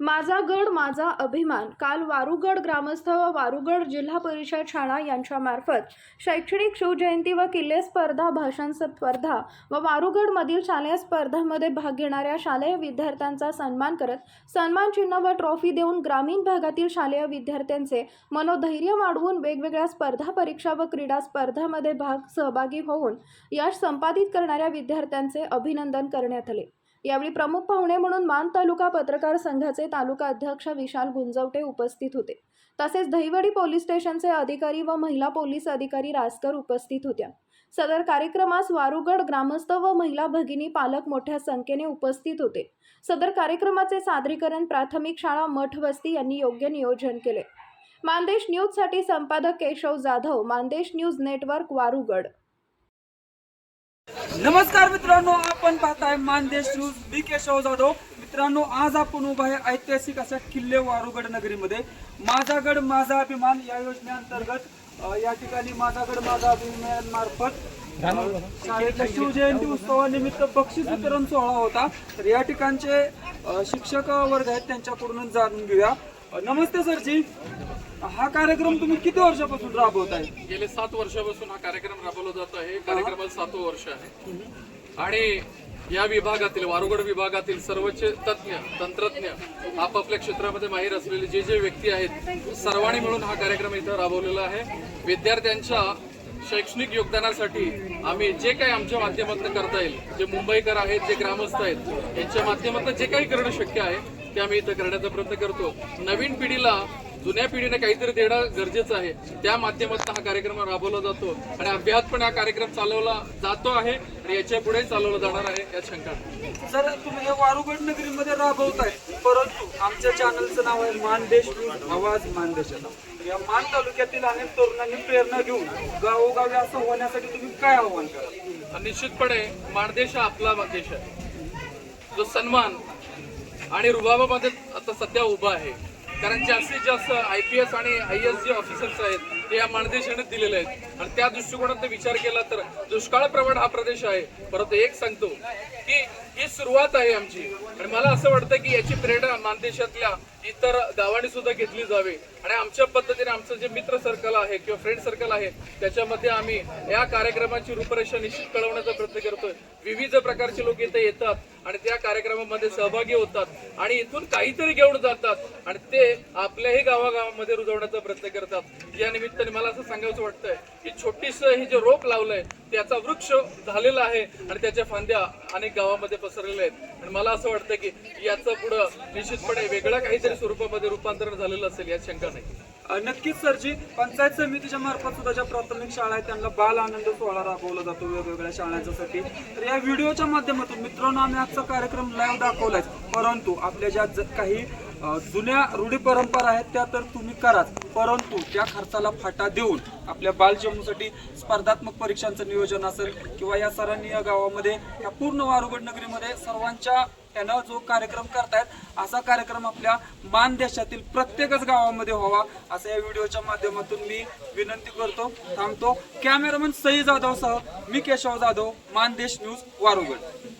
माझा गड माझा अभिमान. काल वारुगड ग्रामस्थ व वारुगड जिल्हा परिषद शाळा यांच्यामार्फत शैक्षणिक शिवजयंती व किल्ले स्पर्धा भाषण स्पर्धा व वारुगडमधील शालेय स्पर्धांमध्ये भाग घेणाऱ्या शालेय विद्यार्थ्यांचा सन्मान करत सन्मान चिन्ह व ट्रॉफी देऊन ग्रामीण भागातील शालेय विद्यार्थ्यांचे मनोधैर्य वाढवून वेगवेगळ्या स्पर्धा परीक्षा व क्रीडा स्पर्धामध्ये भाग सहभागी होऊन यश संपादित करणाऱ्या विद्यार्थ्यांचे अभिनंदन करण्यात आले. यावेळी प्रमुख पाहुणे म्हणून मान तालुका पत्रकार संघाचे तालुका अध्यक्ष विशाल गुंजवटे उपस्थित होते. तसेच दहिवडी पोलीस स्टेशनचे अधिकारी व महिला पोलीस अधिकारी रासकर उपस्थित होत्या. सदर कार्यक्रमास वारुगड ग्रामस्थ व महिला भगिनी पालक मोठ्या संख्येने उपस्थित होते. सदर कार्यक्रमाचे सादरीकरण प्राथमिक शाळा मठ वस्ती यांनी योग्य नियोजन केले. मानदेश न्यूजसाठी संपादक केशव जाधव मानदेश न्यूज नेटवर्क वारुगड. नमस्कार मित्रांनो आपण पाहताय मानदेश न्यूज बी केशव जाधव. मित्रांनो आज आपण उभा आहे ऐतिहासिक अशा किल्ले वारुगड नगरीमध्ये. माझा गड माझा अभिमान या योजनेअंतर्गत अ, या ठिकाणी माझा गड माझा अभिमान मार्फत अ, शाळेच्या शिवजयंती उत्सवानिमित्त बक्षीस वितरण सोहळा होता. तर या ठिकाणचे अ, शिक्षक वर्ग आहेत त्यांच्याकडून जाणून घेऊया. अ, नमस्ते सरजी. हा कार्यक्रम तुम्ही किती वर्षापासून राबवताय? गेले सात वर्षापासून हा कार्यक्रम राबवला जात आहे. कार्यक्रमाला सातवं वर्ष आहे. आणि या विभागातील वारुगड विभागातील सर्वच तज्ञ तंत्रज्ञ आपापल्या क्षेत्रामध्ये माहीर असलेले जे जे व्यक्ती आहेत सर्वांनी मिळून हा कार्यक्रम इथं राबवलेला आहे. विद्यार्थ्यांच्या शैक्षणिक योगदानासाठी आम्ही जे काही आमच्या माध्यमातून करता येईल जे मुंबईकर आहेत जे ग्रामस्थ आहेत यांच्या माध्यमातून जे काही करणं शक्य आहे ते आम्ही इथं करण्याचा प्रयत्न करतो. नवीन पिढीला जुन्या पिढीने काहीतरी देणं गरजेचं आहे. त्या माध्यमातून हा कार्यक्रम राबवला जातो आणि अभ्यास पण हा कार्यक्रम चालवला जातो आहे आणि याच्यापुढे चालवला जाणार आहे या शंका. सर तुम्ही हे वारुगड नगरीमध्ये राबवताय परंतु आमच्या चॅनलचं नाव आहे मानदेश आवाज मानदेशाचा तर या मान तालुक्यातील अनेक तरुणांनी प्रेरणा घेऊन गावोगावी असं होण्यासाठी तुम्ही काय आव्हान करा निश्चितपणे माणदेश हा आपला देश आहे. जो सन्मान आणि रुबाबामध्ये आता सध्या उभा आहे. कारण जास्तीत जास्त आय पी एस आणि आय एस जे ऑफिसर्स आहेत ते या माणदेशाने दिलेले आहेत. आणि त्या दृष्टिकोनात विचार केला तर दुष्काळ प्रवण हा प्रदेश आहे. परंतु एक सांगतो की ही सुरुवात आहे आमची. आणि मला असं वाटतं की याची प्रेरणा मानदेशातल्या इतर गावांनी सुद्धा घेतली जावी. आणि आमच्या पद्धतीने आमचं जे मित्र सर्कल आहे किंवा फ्रेंड सर्कल आहे त्याच्यामध्ये आम्ही या कार्यक्रमाची रूपरेषा निश्चित कळवण्याचा प्रयत्न करतोय. विविध प्रकारचे लोक इथे येतात. आणि त्या कार्यक्रमामध्ये सहभागी होतात आणि इथून काहीतरी घेऊन जातात आणि ते आपल्याही गावागावामध्ये रुजवण्याचा प्रयत्न करतात. या निमित्ताने मला असं सांगायचं वाटतंय की छोटीस हे जे रोप लावलंय त्याचा वृक्ष झालेला आहे आणि त्याच्या फांद्या अनेक गावामध्ये पसरलेल्या आहेत. आणि मला असं वाटतं की याचं पुढं निश्चितपणे वेगळ्या काहीतरी स्वरूपामध्ये रूपांतरण झालेलं असेल यात शंका नाही. नक्कीच सर जी पंचायत समितीच्या मार्फत सुद्धा ज्या प्राथमिक शाळा आहेत त्यांना बाल आनंद सोहळा राबवला जातो वेगवेगळ्या शाळांच्यासाठी. तर या व्हिडिओच्या माध्यमातून मित्रांनो आम्ही आजचा कार्यक्रम लाईव्ह दाखवलाय. परंतु आपल्या ज्या ज- काही जुन्या रूढी परंपरा आहेत त्या तर तुम्ही कराच. परंतु त्या खर्चाला फाटा देऊन आपल्या बालचमूसाठी स्पर्धात्मक परीक्षांचं नियोजन असेल किंवा या सरांनी या गावामध्ये या पूर्ण वारुगड नगरीमध्ये सर्वांच्या त्यानं जो कार्यक्रम करतायत असा कार्यक्रम आपल्या मान देशातील प्रत्येकच गावामध्ये व्हावा असं या व्हिडिओच्या माध्यमातून मी विनंती करतो थांबतो. कॅमेरामन सई जाधव सह मी केशव जाधव मानदेश न्यूज वारुगड